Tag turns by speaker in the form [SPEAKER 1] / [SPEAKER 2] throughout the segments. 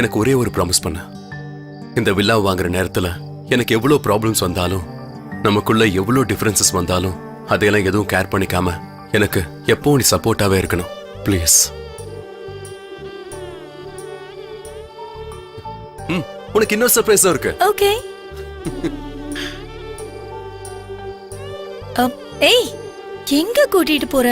[SPEAKER 1] எனக்கு ஒரே ஒரு ப்ராமிஸ் பண்ண. இந்த வில்லா வாங்குற நேரத்துல எனக்கு எவ்வளோ ப்ராப்ளம்ஸ் வந்தாலும் நமக்குள்ள எவ்வளோ டிஃபரன்சஸ் வந்தாலும் அதையெல்லாம் எதுவும் கேர் பண்ணிக்காம எனக்கு எப்பவும் நீ சப்போர்ட்டாவே இருக்கணும். ப்ளீஸ் ம் உனக்கு இன்னொரு சர்ப்ரைஸும் இருக்கு.
[SPEAKER 2] ஓகே அப், ஏய் எங்க கூட்டிட்டு போற?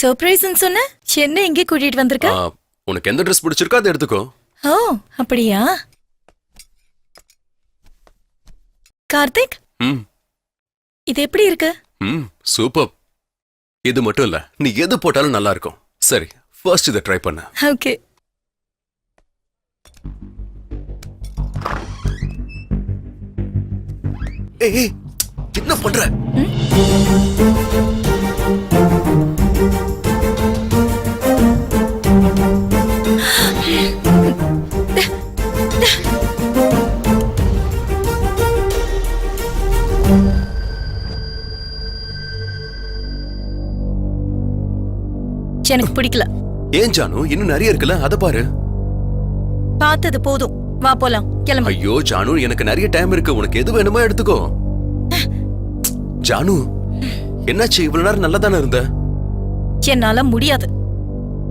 [SPEAKER 2] சர்ப்ரைஸ்னு சொன்ன? என்ன எங்க கூட்டிட்டு வந்திருக்க?
[SPEAKER 1] உனக்கு எந்த ட்ரெஸ் பிடிச்சிருக்கோ அதை எடுத்துக்கோ.
[SPEAKER 2] ஓ அப்படியா? கார்த்திக்? இது எப்படி இருக்கு?
[SPEAKER 1] ம் சூப்பர் இது மட்டும் இல்ல நீ எது போட்டாலும் நல்லா இருக்கும். சரி ஃபர்ஸ்ட் இதை ட்ரை பண்ண.
[SPEAKER 2] ஓகே.
[SPEAKER 1] ஏய், என்ன பண்ற?
[SPEAKER 2] எனக்கு பிடிக்கல.
[SPEAKER 1] ஏன் ஜானு? இன்னும் நிறைய இருக்குல்ல? அத பாரு.
[SPEAKER 2] பார்த்தது போதும். வா போலாம். கிளம்பு.
[SPEAKER 1] ஐயோ ஜானு எனக்கு நிறைய டைம் இருக்கு. உனக்கு எது வேணுமோ எடுத்துக்கோ. ஜானு என்னாச்சு? இவ்வளவு நேரம் நல்லா தானே இருந்த?
[SPEAKER 2] என்னால முடியாது.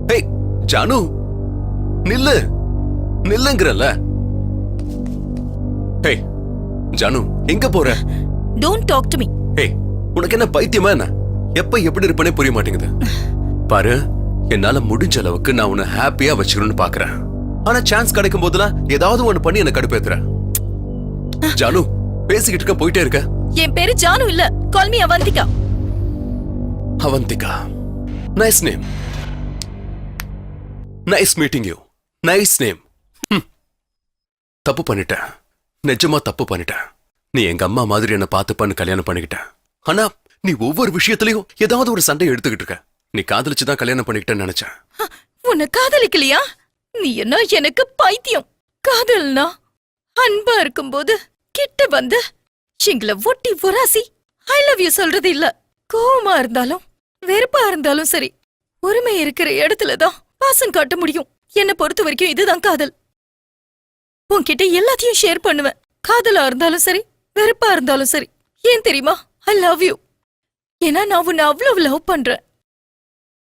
[SPEAKER 1] ஏய் ஜானு நில்லு. நில்லுங்கிறல்ல. ஏய் ஜானு எங்க போற?
[SPEAKER 2] டோன்ட் டாக் டு மீ
[SPEAKER 1] ஏய் உனக்கு என்ன பைத்தியமா என்ன? எப்ப எப்படி இருப்பனே புரிய மாட்டேங்குது. பாரு என்னால முடிஞ்ச அளவுக்கு நான் உன்னை ஹாப்பியா வச்சுக்கணும்னு பாக்குறேன். ஆனா சான்ஸ் கிடைக்கும் போதெல்லாம் ஏதாவது ஒண்ணு பண்ணி என்ன கடுப்பேத்துற ஜானு பேசிக்கிட்டு இருக்க போயிட்டே இருக்க.
[SPEAKER 2] என் பேரு ஜானு இல்ல call me Avanthika.
[SPEAKER 1] Avanthika. Nice name nice meeting you nice name தப்பு பண்ணிட்டேன். நிஜமா தப்பு பண்ணிட்டேன். நீ எங்க அம்மா மாதிரி என்ன பார்த்துப்பான்னு கல்யாணம் பண்ணிக்கிட்ட ஆனா நீ ஒவ்வொரு விஷயத்திலயும் ஏதாவது ஒரு சண்டை எடுத்துக்கிட்டு இருக்க. நீ காதலிச்சு தான் கல்யாணம் பண்ணிக்கிட்டேன்னு நினைச்சேன்.
[SPEAKER 2] உன்னை காதலிக்கலையா? நீ என்ன எனக்கு பைத்தியம்? காதல்னா அன்பா இருக்கும்போது கிட்ட வந்து எங்களை ஒட்டி உராசி ஐ லவ் யூ சொல்றது இல்ல. கோவமா இருந்தாலும் வெறுப்பா இருந்தாலும் சரி உரிமை இருக்கிற இடத்துல தான் பாசம் காட்ட முடியும். என்னை பொறுத்த வரைக்கும் இதுதான் காதல். உன்கிட்ட எல்லாத்தையும் ஷேர் பண்ணுவேன். காதலா இருந்தாலும் சரி வெறுப்பா இருந்தாலும் சரி. ஏன் தெரியுமா? ஐ லவ் யூ ஏன்னா நான் உன்னை அவ்வளவு லவ் பண்றேன்.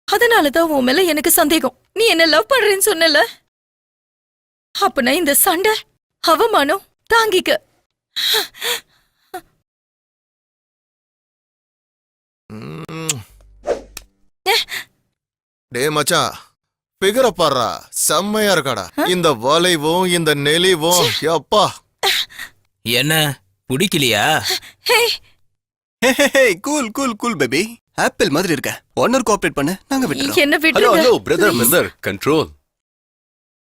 [SPEAKER 2] அதனாலதான் உன் மேல எனக்கு சந்தேகம். நீ என்ன லவ் பண்றேன்னு சொன்னல? அப்பனா இந்த சண்டை அவமானம் தாங்கிக்க.
[SPEAKER 3] டேய் மச்சான் ஃபிகர பாடுறா. செம்மையா இருக்காடா. இந்த வளைவும் இந்த நெளிவும் அப்பா
[SPEAKER 4] என்ன? பிடிக்கலையா?
[SPEAKER 2] Hey.
[SPEAKER 5] Cool cool cool baby apple மாதிரி இருக்க. ஒன்னர் கோஆபரேட் பண்ணு நாங்க விட்டுறோம்.
[SPEAKER 2] என்ன
[SPEAKER 1] ஹலோ
[SPEAKER 2] விட்டுருங்க?
[SPEAKER 1] Hello brother brother control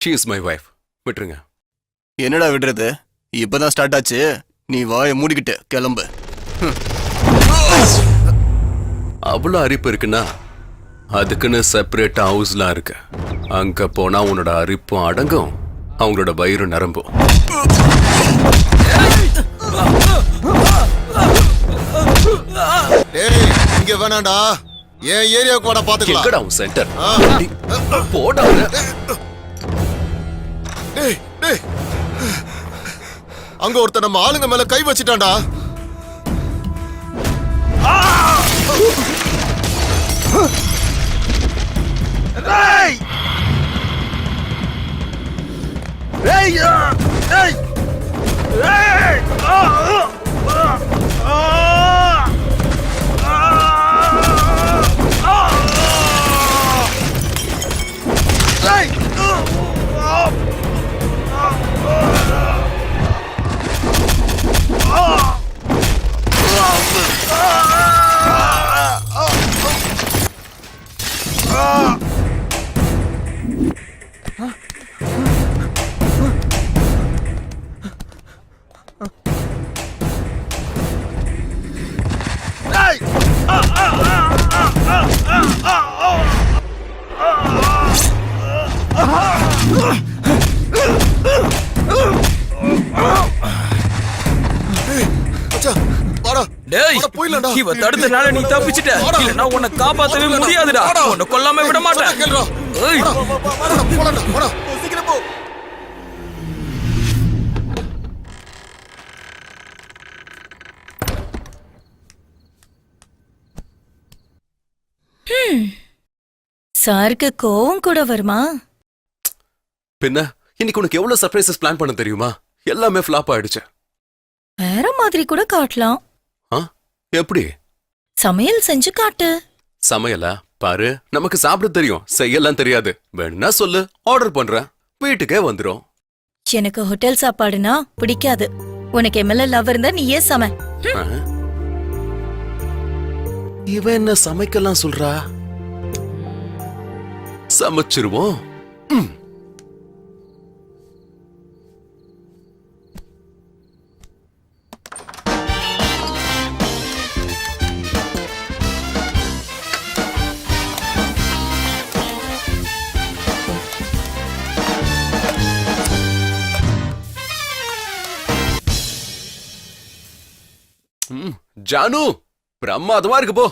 [SPEAKER 1] she is my wife விட்டுருங்க.
[SPEAKER 5] என்னடா விடுறது? இப்பதான் ஸ்டார்ட் ஆச்சு. நீ வாயை மூடிக்கிட்டு கிளம்பு.
[SPEAKER 1] அவ்வளோ அரிப்பு இருக்குன்னா அதுக்குன்னு செப்பரேட் ஹவுஸ்லாம் இருக்கு. அங்க போனா உன்னோட அரிப்பும் அடங்கும். அவங்களோட வயிறு நரம்பும்.
[SPEAKER 3] டேய் இங்க வேணாம்டா. என் ஏரியாவுக்கு வாடா பாத்துக்கலாம்.
[SPEAKER 1] எங்கடா உன் சென்டர். போடா
[SPEAKER 3] டேய் டேய் அங்க ஒருத்தன் நம்ம ஆளுங்க மேல கை வச்சிட்டான்டா. மச்சான் வாடா
[SPEAKER 4] டேய்.
[SPEAKER 3] வாடா போயிடலாம் வேண்டாம்டா.
[SPEAKER 4] இவ தடுத்தனால நீ தப்பிச்சிட்ட. இல்லனா உன்னை காப்பாத்தவே முடியாதுடா. உன்னை கொல்லாம விட மாட்டேன். ஏய்,
[SPEAKER 3] வாடா, போலாம்டா, வாடா.
[SPEAKER 5] சீக்கிரம் போ.
[SPEAKER 2] சாருக்கு கோவம் கூட வருமா?
[SPEAKER 1] பின்ன இன்னைக்கு உனக்கு எவ்வளவு சர்ப்ரைசஸ் பிளான் பண்ண தெரியுமா? எல்லாமே ஃபிளாப் ஆயிடுச்சு.
[SPEAKER 2] வேற மாதிரி கூட காட்டலாம்.
[SPEAKER 1] எப்படி?
[SPEAKER 2] சமையல் செஞ்சு காட்டு.
[SPEAKER 1] சமையலா? பாரு நமக்கு சாப்பிட தெரியும். செய்யலாம் தெரியாது. வேணும்னா சொல்லு. ஆர்டர் பண்றேன். வீட்டுக்கே வந்துரும்.
[SPEAKER 2] எனக்கு ஹோட்டல் சாப்பாடுனா பிடிக்காது. உனக்கு எம்எல்ஏ லவ் இருந்தா நீயே சமை.
[SPEAKER 1] ஆ? இவன் என்ன சமைக்கலாம் சொல்றா? சமைச்சிருவோம். ம். ஜானு பிரமாதமா இருக்கு போ.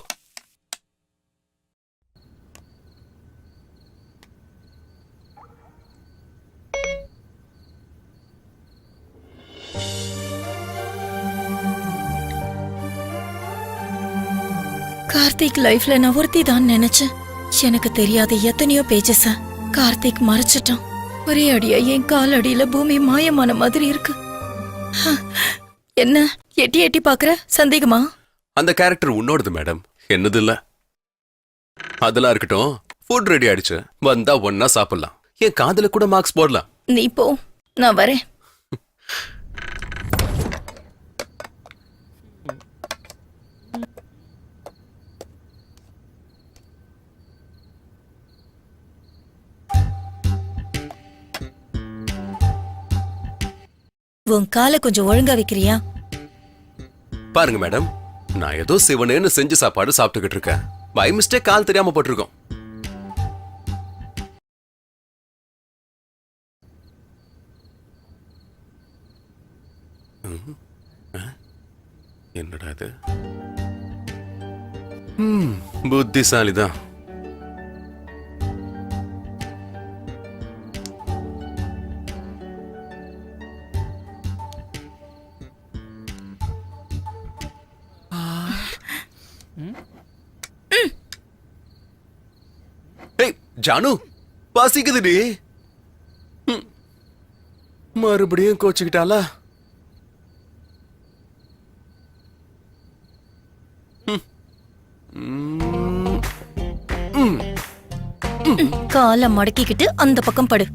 [SPEAKER 2] கார்த்திக் லைஃப்ல நான் ஒருத்தி தான் நினைச்சேன். எனக்கு தெரியாத எத்தனையோ பேஜஸ கார்த்திக் மறைச்சிட்டான். ஒரே அடியா என் கால் அடியில பூமி மாயமான மாதிரி இருக்கு. ஹ, என்ன? எட்டி எட்டி பாக்குற சந்தேகமா?
[SPEAKER 1] அந்த கேரக்டர் உன்னோடது மேடம் என்னது இல்ல அதெல்லாம் இருக்கட்டும். ஃபுட் ரெடி ஆயிடுச்சு. வந்தா ஒன்னா சாப்பிடலாம். என் காதுல கூட மார்க்ஸ் போடலாம்.
[SPEAKER 2] நீ போ. நான் வரேன். உன் காலை கொஞ்சம் ஒழுங்கா வைக்கிறியா?
[SPEAKER 1] பாருங்க மேடம் நான் ஏதோ சிவனேன்னு செஞ்சு சாப்பாடு சாப்பிட்டுக்கிட்டு இருக்கேன். பை மிஸ்டேக் கால் தெரியாம போட்டிருக்கோம். என்னடா இது? புத்திசாலிதான். ஜானு பசிக்குதுடி. மறுபடியும் கோச்சுக்கிட்டாளா? ம்.
[SPEAKER 2] காலை மடக்கிக்கிட்டு அந்த பக்கம் படு.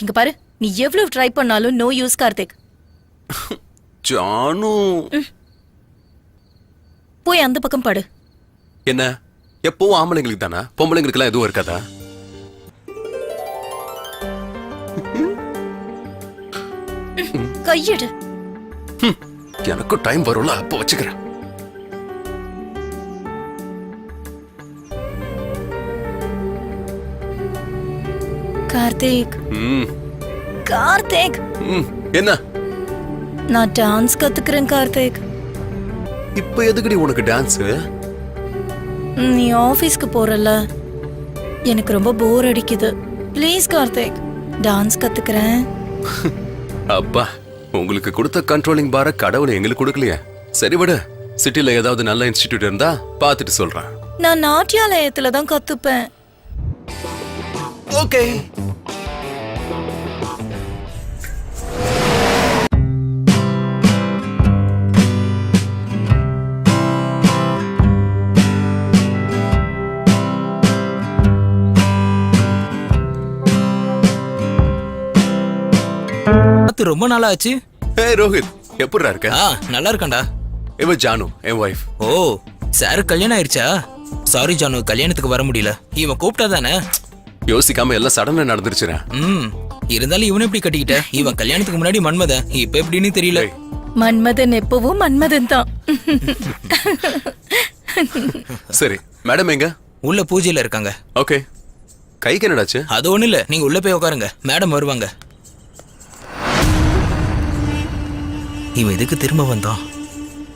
[SPEAKER 2] இங்க பாரு நீ எவ்வளவு ட்ரை பண்ணாலும் நோ யூஸ் கார்த்திக்.
[SPEAKER 1] ஜானு.
[SPEAKER 2] போய் அந்த பக்கம் படு.
[SPEAKER 1] என்ன? எப்பவும் ஆம்பளைங்களுக்கு தானா? பொம்பளைங்களுக்குலாம் எதுவும் இருக்காதா?
[SPEAKER 2] கையெடு.
[SPEAKER 1] எனக்கும் டைம் வரும்ல அப்போ வச்சுக்கிறேன்.
[SPEAKER 2] கார்த்திக். கார்த்திக்.
[SPEAKER 1] என்ன?
[SPEAKER 2] நான் டான்ஸ் கத்துக்கிறேன் கார்த்திக்.
[SPEAKER 1] இப்ப எதுக்குடி உனக்கு டான்ஸ்
[SPEAKER 2] நீ ஆபீஸ்க்கு போறல எனக்கு ரொம்ப போர் அடிக்குது. ப்ளீஸ் கார்த்திக். டான்ஸ் கத்துக்கிறேன்.
[SPEAKER 1] அப்பா உங்களுக்கு கொடுத்த கண்ட்ரோலிங் பார கடவுள் எங்களுக்கு கொடுக்கலையே. சரி விடு. சிட்டில ஏதாவது நல்ல இன்ஸ்டிடியூட் இருந்தா பார்த்துட்டு சொல்றேன்.
[SPEAKER 2] நான் நாட்டியாலயத்துல தான் கத்துப்பேன்.
[SPEAKER 1] ஓகே
[SPEAKER 4] பார்த்து ரொம்ப நாளா ஆச்சு
[SPEAKER 1] ஹே ரோஹித் எப்படிடா இருக்க?
[SPEAKER 4] ஆ நல்லா இருக்கேன்டா.
[SPEAKER 1] இவ ஜானு என் ஒய்ஃப்
[SPEAKER 4] ஓ சார் கல்யாணம் ஆயிருச்சா? சாரி ஜானு கல்யாணத்துக்கு வர முடியல. இவன் கூப்பிட்டா தானே?
[SPEAKER 1] யோசிக்காம எல்லாம் சடனா நடந்துருச்சுடா
[SPEAKER 4] ம் இருந்தாலும் இவனை எப்படி கட்டிக்கிட்ட? இவன் கல்யாணத்துக்கு முன்னாடி மன்மதன். இப்ப எப்படின்னு தெரியல.
[SPEAKER 2] மன்மதன் எப்பவும் மன்மதன் தான்.
[SPEAKER 1] சரி மேடம் எங்க?
[SPEAKER 4] உள்ள பூஜையில இருக்காங்க.
[SPEAKER 1] ஓகே கைக்கு என்னடாச்சு?
[SPEAKER 4] அது ஒண்ணு இல்ல. நீங்க உள்ள போய் உட்காருங்க மேடம் வருவாங்க. இவன் எதுக்கு திரும்ப வந்தான்?